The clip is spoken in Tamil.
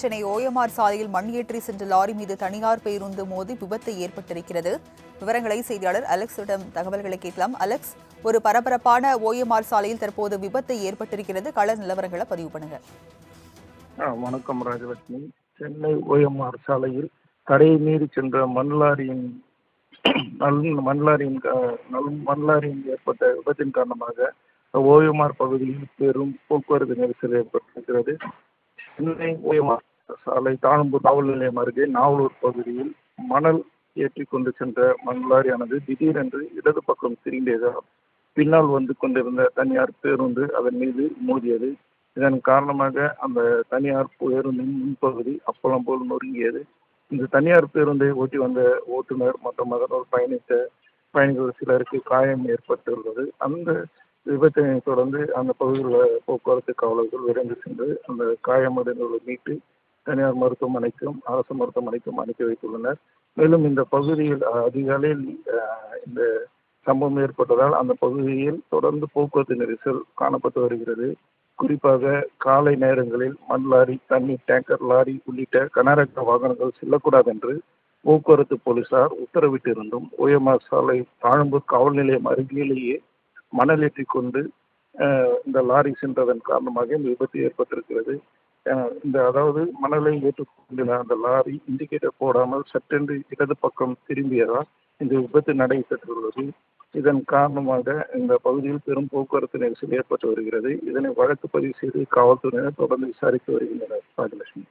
சென்னை ஓஎம்ஆர் சாலையில் மண் ஏற்றி சென்ற லாரி மீது தனியார் பேருந்து மோதி விபத்து ஏற்பட்டிருக்கிறது. விவரங்களை செய்தியாளர் அலெக்ஸிடம் தகவல்களை கேட்கலாம். அலெக்ஸ் ஒரு பரபரப்பான ஓஎம்ஆர் சாலையில் தற்போது விபத்து ஏற்பட்டிருக்கிறது. கள நிலவரங்களை பதிவு பண்ணுங்க. ஆ, வணக்கம் ராஜலட்சுமி. சென்னை ஓஎம்ஆர் சாலையில் தரையை மீறி சென்ற மண்லாரியின் மண்லாரியின் நல் மண்லாரியின் ஏற்பட்ட விபத்தின் காரணமாக ஓஎம்ஆர் பகுதியில் பெரும் போக்குவரத்து நெரிசல் ஏற்பட்டிருக்கிறது. சென்னை ஓஎம்ஆர் சாலை தாழம்பூர் காவல் நிலையம் அருகே நாவலூர் பகுதியில் மணல் ஏற்றி கொண்டு சென்ற மண்லாரியானது திடீரென்று இடது பக்கம் திரும்பியதால் பின்னால் வந்து கொண்டிருந்த தனியார் பேருந்து அதன் மீது மோதியது. இதன் காரணமாக அந்த தனியார் பேருந்தின் முன்பகுதி அப்பளம் போல் நொறுங்கியது. இந்த தனியார் பேருந்தை ஓட்டி வந்த ஓட்டுநர் மற்றும் அதனால் பயணித்த பயணிகள் சிலருக்கு காயம் ஏற்பட்டுள்ளது. அந்த விபத்தினை தொடர்ந்து அந்த பகுதியில் போக்குவரத்து காவலர்கள் விரைந்து சென்று அந்த காயமடைந்தவர்களை மீட்டு தனியார் மருத்துவமனைக்கும் அரசு மருத்துவமனைக்கும் அனுப்பி வைத்துள்ளனர். மேலும் இந்த பகுதியில் அதிகாலையில் இந்த சம்பவம் ஏற்பட்டதால் அந்த பகுதியில் தொடர்ந்து போக்குவரத்து நெரிசல் காணப்பட்டு வருகிறது. குறிப்பாக காலை நேரங்களில் மண் லாரி தண்ணீர் டேங்கர் லாரி உள்ளிட்ட கனரக வாகனங்கள் செல்லக்கூடாது என்று போக்குவரத்து போலீசார் உத்தரவிட்டிருந்தும் ஓஎம்ஆர் சாலை தாழம்பூர் காவல் நிலையம் அருகிலேயே மணல் ஏற்றி கொண்டு இந்த லாரி சென்றதன் காரணமாக இந்த விபத்து ஏற்பட்டிருக்கிறது. இந்த அதாவது மணலை ஏற்றுக்கொண்டிருந்த அந்த லாரி இண்டிகேட்டர் போடாமல் சட்டென்று இடது பக்கம் திரும்பியதால் இந்த விபத்து நடைபெற்றுள்ளது. இதன் காரணமாக இந்த பகுதியில் பெரும் போக்குவரத்து நெரிசல் ஏற்பட்டு வருகிறது. இதனை வழக்கு பதிவு செய்து காவல்துறையினர் தொடர்ந்து விசாரித்து வருகின்றனர். ராஜலட்சுமி